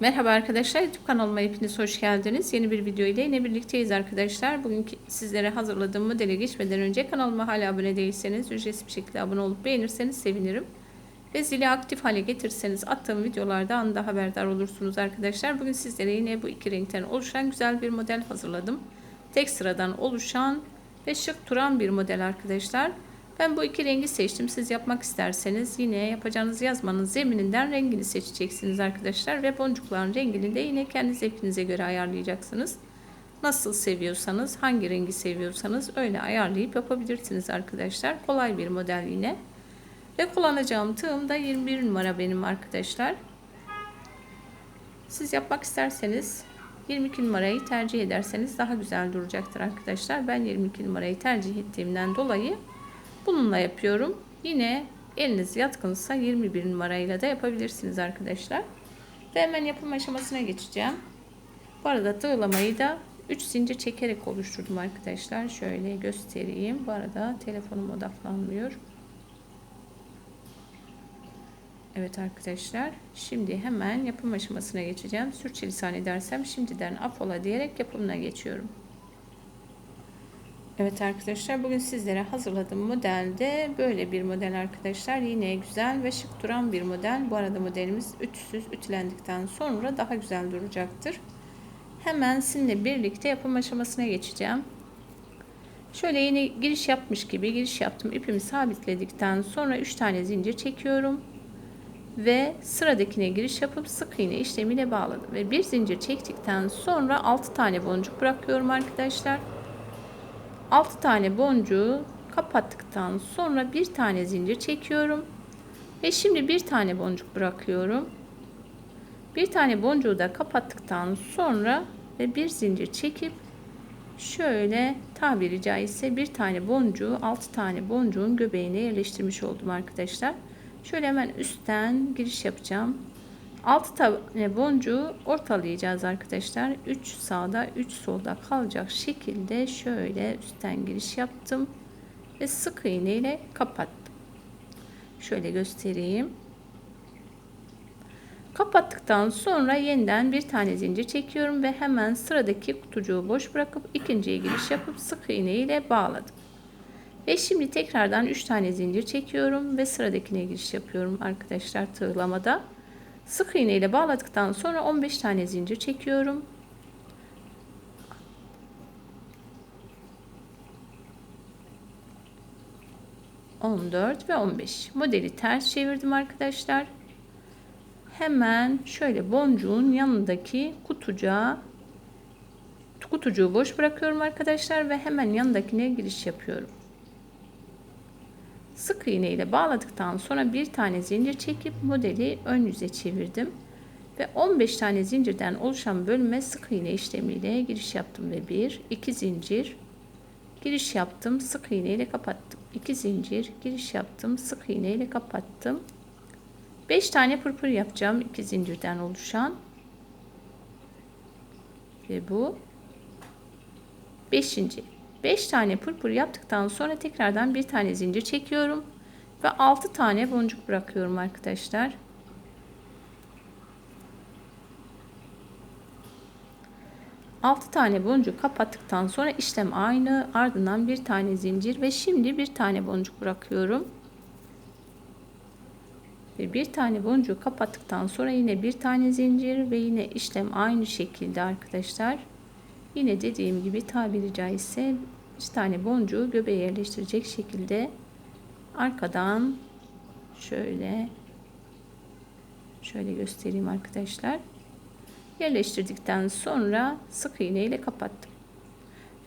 Merhaba arkadaşlar YouTube kanalıma hepiniz hoş geldiniz. Yeni bir video ile yine birlikteyiz arkadaşlar. Bugün sizlere hazırladığım modele geçmeden önce kanalıma hala abone değilseniz ücretsiz bir şekilde abone olup beğenirseniz sevinirim. Ve zili aktif hale getirirseniz attığım videolarda anında haberdar olursunuz arkadaşlar. Bugün sizlere yine bu iki renkten oluşan güzel bir model hazırladım. Tek sıradan oluşan ve şık duran bir model arkadaşlar. Ben bu iki rengi seçtim. Siz yapmak isterseniz yine yapacağınız yazmanın zemininden rengini seçeceksiniz arkadaşlar. Ve boncukların rengini de yine kendi zevkinize göre ayarlayacaksınız. Nasıl seviyorsanız, hangi rengi seviyorsanız öyle ayarlayıp yapabilirsiniz arkadaşlar. Kolay bir model yine. Ve kullanacağım tığım da 21 numara benim arkadaşlar. Siz yapmak isterseniz 22 numarayı tercih ederseniz daha güzel duracaktır arkadaşlar. Ben 22 numarayı tercih ettiğimden dolayı Bununla yapıyorum. Yine eliniz yatkınsa 21 numarayla da yapabilirsiniz arkadaşlar. Ve hemen yapım aşamasına geçeceğim. Bu arada tığlamayı da 3 zincir çekerek oluşturdum arkadaşlar. Şöyle göstereyim. Bu arada telefonum odaklanmıyor. Evet arkadaşlar. Şimdi hemen yapım aşamasına geçeceğim. Sürçülisan edersem şimdiden afola diyerek yapımına geçiyorum. Evet arkadaşlar bugün sizlere hazırladığım modelde böyle bir model arkadaşlar. Yine güzel ve şık duran bir model. Bu arada modelimiz ütüsüz ütülendikten sonra daha güzel duracaktır. Hemen sizinle birlikte yapım aşamasına geçeceğim. Şöyle yeni giriş yapmış gibi giriş yaptım. İpimi sabitledikten sonra 3 tane zincir çekiyorum. Ve sıradakine giriş yapıp sık iğne işlemiyle bağladım. Ve bir zincir çektikten sonra 6 tane boncuk bırakıyorum arkadaşlar. Arkadaşlar. 6 tane boncuğu kapattıktan sonra bir tane zincir çekiyorum. Ve şimdi bir tane boncuk bırakıyorum. Bir tane boncuğu da kapattıktan sonra ve bir zincir çekip şöyle tabiri caizse bir tane boncuğu 6 tane boncuğun göbeğine yerleştirmiş oldum arkadaşlar. Şöyle hemen üstten giriş yapacağım. 6 tane boncuğu ortalayacağız arkadaşlar. 3 sağda 3 solda kalacak şekilde şöyle üstten giriş yaptım. Ve sık iğne ile kapattım. Şöyle göstereyim. Kapattıktan sonra yeniden bir tane zincir çekiyorum ve hemen sıradaki kutucuğu boş bırakıp ikinciye giriş yapıp sık iğne ile bağladım. Ve şimdi tekrardan 3 tane zincir çekiyorum ve sıradakine giriş yapıyorum arkadaşlar tığlamada. Sık iğne ile bağladıktan sonra 15 tane zincir çekiyorum. On dört ve on beş. Modeli ters çevirdim arkadaşlar. Hemen şöyle boncuğun yanındaki kutucuğa kutucuğu boş bırakıyorum arkadaşlar ve hemen yanındakine giriş yapıyorum. Sık iğne ile bağladıktan sonra bir tane zincir çekip modeli ön yüze çevirdim. Ve 15 tane zincirden oluşan bölüme sık iğne işlemiyle giriş yaptım ve 1 2 zincir giriş yaptım sık iğne ile kapattım 2 zincir giriş yaptım sık iğne ile kapattım 5 tane pırpır yapacağım 2 zincirden oluşan ve bu 5. 5 tane pırpır yaptıktan sonra tekrardan bir tane zincir çekiyorum ve 6 tane boncuk bırakıyorum arkadaşlar. Altı tane boncuk kapattıktan sonra işlem aynı ardından bir tane zincir ve şimdi bir tane boncuk bırakıyorum. Ve bir tane boncuğu kapattıktan sonra yine bir tane zincir ve yine işlem aynı şekilde arkadaşlar. Yine dediğim gibi tabiri caizse bir tane boncuğu göbeğe yerleştirecek şekilde arkadan şöyle şöyle göstereyim arkadaşlar. Yerleştirdikten sonra sık iğne ile kapattım.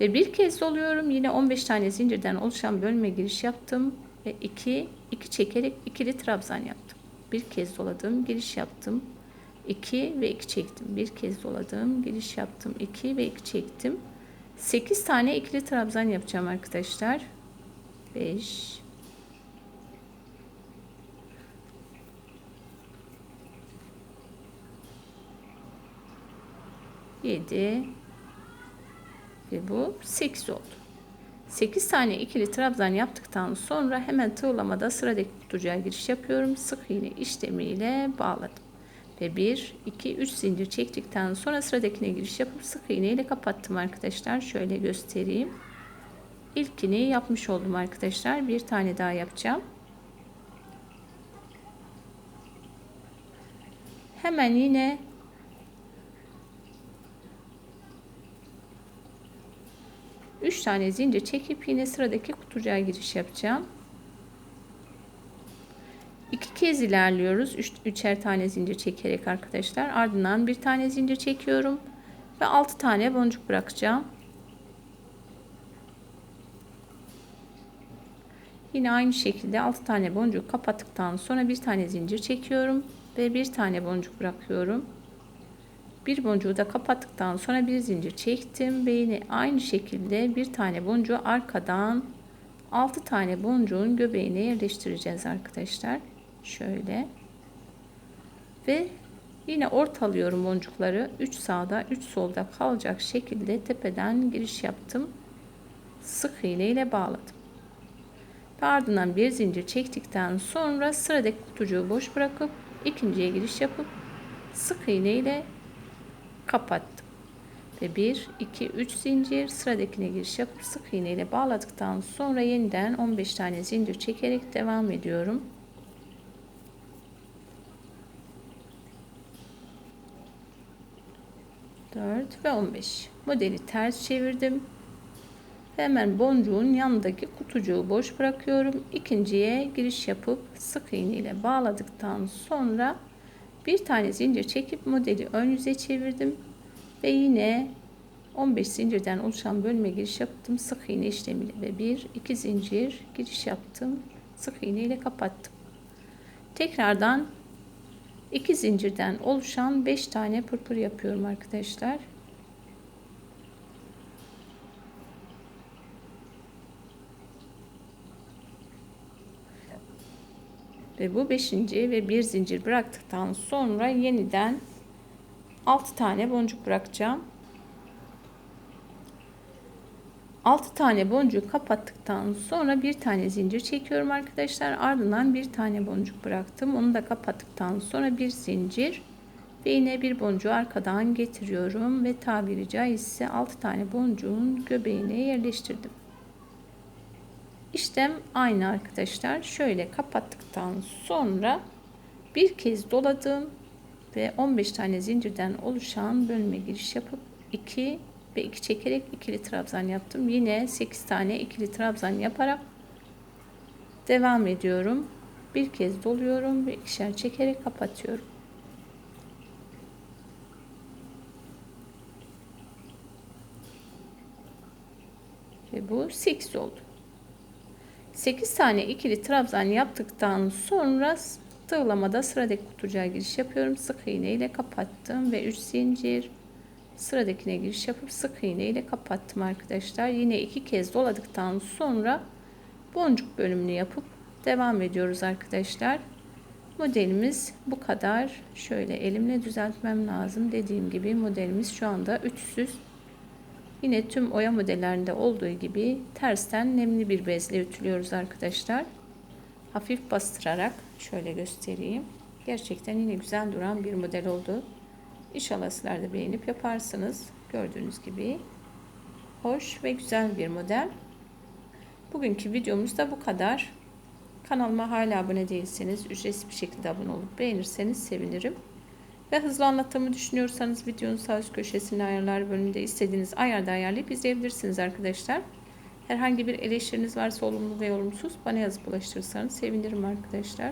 Ve bir kez doluyorum. Yine 15 tane zincirden oluşan bölme giriş yaptım ve 2 2 çekerek ikili trabzan yaptım. Bir kez doladım, giriş yaptım. 2 ve 2 çektim. Bir kez doladım, giriş yaptım. 2 ve 2 çektim. 8 tane ikili trabzan yapacağım arkadaşlar. 5 7 ve bu 8 oldu. 8 tane ikili trabzan yaptıktan sonra hemen tığlamada sıradaki kutucuğa giriş yapıyorum. Sık iğne işlemiyle bağladım. Ve 1 2 3 zincir çektikten sonra sıradakine giriş yapıp sık iğne ile kapattım arkadaşlar. Şöyle göstereyim. İlkini yapmış oldum arkadaşlar. Bir tane daha yapacağım. Hemen yine üç tane zincir çekip yine sıradaki kutucuğa giriş yapacağım. İki kez ilerliyoruz. Üç, üçer tane zincir çekerek arkadaşlar. Ardından bir tane zincir çekiyorum. Ve altı tane boncuk bırakacağım. Yine aynı şekilde 6 tane boncuk kapattıktan sonra bir tane zincir çekiyorum ve bir tane boncuk bırakıyorum. Bir boncuğu da kapattıktan sonra bir zincir çektim ve yine aynı şekilde bir tane boncuğu arkadan 6 tane boncuğun göbeğine yerleştireceğiz arkadaşlar. Şöyle. Ve yine ortalıyorum boncukları. 3 sağda 3 solda kalacak şekilde tepeden giriş yaptım. Sık iğne ile bağladım. Ve ardından bir zincir çektikten sonra sıradaki kutucuğu boş bırakıp ikinciye giriş yapıp sık iğne ile kapattım. Ve 1, 2, 3 zincir sıradakine giriş yapıp sık iğne ile bağladıktan sonra yeniden 15 tane zincir çekerek devam ediyorum. Dört ve 15 modeli ters çevirdim. Hemen boncuğun yanındaki kutucuğu boş bırakıyorum. İkinciye giriş yapıp sık iğne ile bağladıktan sonra bir tane zincir çekip modeli ön yüze çevirdim. Ve yine 15 zincirden oluşan bölüme giriş yaptım. Sık iğne işlemiyle ve bir iki zincir giriş yaptım. Sık iğne ile kapattım. Tekrardan iki zincirden oluşan 5 tane pırpır yapıyorum arkadaşlar ve bu beşinci ve bir zincir bıraktıktan sonra yeniden 6 tane boncuk bırakacağım. 6 tane boncuğu kapattıktan sonra bir tane zincir çekiyorum arkadaşlar. Ardından bir tane boncuk bıraktım. Onu da kapattıktan sonra bir zincir ve yine bir boncuğu arkadan getiriyorum ve tabiri caizse 6 tane boncuğun göbeğine yerleştirdim. İşlem aynı arkadaşlar. Şöyle kapattıktan sonra bir kez doladım ve 15 tane zincirden oluşan bölüme giriş yapıp 2 ve 2 çekerek ikili trabzan yaptım. Yine 8 tane ikili trabzan yaparak devam ediyorum. Bir kez doluyorum ve ikişer çekerek kapatıyorum. Ve bu 8 oldu. 8 tane ikili trabzan yaptıktan sonra tığlamada sıradaki kutucuğa giriş yapıyorum. Sık iğne ile kapattım ve 3 zincir sıradakine giriş yapıp sık iğne ile kapattım arkadaşlar. Yine iki kez doladıktan sonra boncuk bölümünü yapıp devam ediyoruz arkadaşlar. Modelimiz bu kadar. Şöyle elimle düzeltmem lazım. Dediğim gibi modelimiz şu anda ütüsüz. Yine tüm oya modellerinde olduğu gibi tersten nemli bir bezle ütülüyoruz arkadaşlar. Hafif bastırarak şöyle göstereyim. Gerçekten yine güzel duran bir model oldu. İnşallah sizler de beğenip yaparsınız. Gördüğünüz gibi hoş ve güzel bir model. Bugünkü videomuz da bu kadar. Kanalıma hala abone değilseniz ücretsiz bir şekilde abone olup beğenirseniz sevinirim. Ve hızlı anlattığımı düşünüyorsanız videonun sağ üst köşesinde ayarlar bölümünde istediğiniz ayarda ayarlayıp izleyebilirsiniz arkadaşlar. Herhangi bir eleştiriniz varsa olumlu ve olumsuz bana yazıp ulaştırırsanız sevinirim arkadaşlar.